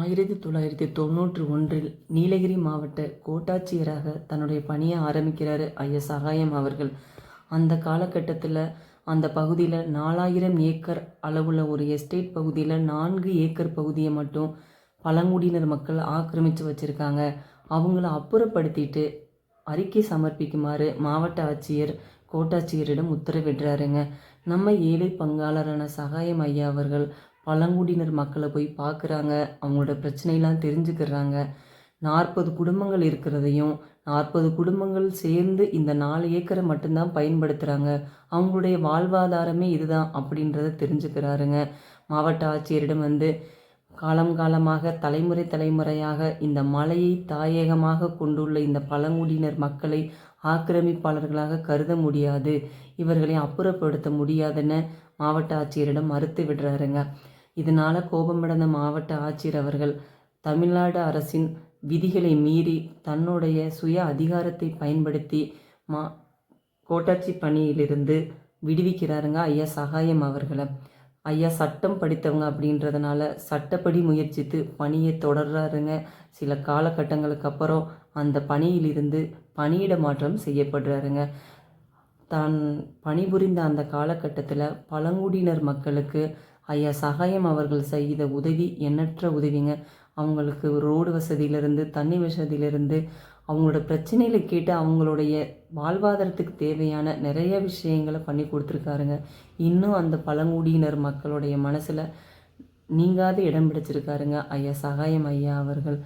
ஆயிரத்தி தொள்ளாயிரத்தி தொண்ணூற்றி ஒன்றில் நீலகிரி மாவட்ட கோட்டாட்சியராக தன்னுடைய பணியை ஆரம்பிக்கிறார் ஐயா சகாயம் அவர்கள். அந்த காலகட்டத்தில் அந்த பகுதியில் நாலாயிரம் ஏக்கர் அளவுள்ள ஒரு எஸ்டேட் பகுதியில் நான்கு ஏக்கர் பகுதியை மட்டும் பழங்குடியினர் மக்கள் ஆக்கிரமித்து வச்சுருக்காங்க. அவங்கள அப்புறப்படுத்திட்டு அறிக்கை சமர்ப்பிக்குமாறு மாவட்ட ஆட்சியர் கோட்டாட்சியரிடம் உத்தரவிடுறாருங்க. நம்ம ஏழை பங்காளரான சகாயம் ஐயா அவர்கள் பழங்குடியினர் மக்களை போய் பார்க்குறாங்க அவங்களோட பிரச்சனையெல்லாம் தெரிஞ்சுக்கிறாங்க. நாற்பது குடும்பங்கள் இருக்கிறதையும் நாற்பது குடும்பங்கள் சேர்ந்து இந்த நாலு ஏக்கரை மட்டும்தான் பயன்படுத்துகிறாங்க அவங்களுடைய வாழ்வாதாரமே இதுதான் அப்படின்றத தெரிஞ்சுக்கிறாருங்க. மாவட்ட ஆட்சியரிடம் வந்து காலம் காலமாக தலைமுறை தலைமுறையாக இந்த மலையை தாயகமாக கொண்டுள்ள இந்த பழங்குடியினர் மக்களை ஆக்கிரமிப்பாளர்களாக கருத முடியாது. இவர்களை அப்புறப்படுத்த முடியாதுன்னு மாவட்ட ஆட்சியரிடம் மறுத்து விடுறாருங்க. இதனால் கோபமடைந்த மாவட்ட ஆட்சியர் அவர்கள் தமிழ்நாடு அரசின் விதிகளை மீறி தன்னுடைய சுய அதிகாரத்தை பயன்படுத்தி மா கோட்டாட்சி பணியிலிருந்து விடுவிக்கிறாருங்க ஐயா சகாயம் அவர்களை. ஐயா சட்டம் படித்தவங்க அப்படின்றதுனால சட்டப்படி முயற்சித்து பணியை தொடர்றாருங்க. சில காலகட்டங்களுக்கு அப்புறம் அந்த பணியிலிருந்து பணியிட மாற்றம் செய்யப்படுறாருங்க. தான் பணிபுரிந்த அந்த காலகட்டத்தில் பழங்குடியினர் மக்களுக்கு ஐயா சகாயம் அவர்கள் செய்த உதவி எண்ணற்ற உதவிங்க. அவங்களுக்கு ரோடு வசதியிலிருந்து தண்ணி வசதியிலிருந்து அவங்களோட பிரச்சனைகளை கேட்டு அவங்களுடைய வாழ்வாதாரத்துக்கு தேவையான நிறைய விஷயங்களை பண்ணி கொடுத்துருக்காருங்க. இன்னும் அந்த பழங்குடியினர் மக்களுடைய மனசில் நீங்காத இடம் பிடிச்சிருக்காருங்க. ஐயா சகாயம் ஐயா அவர்கள்.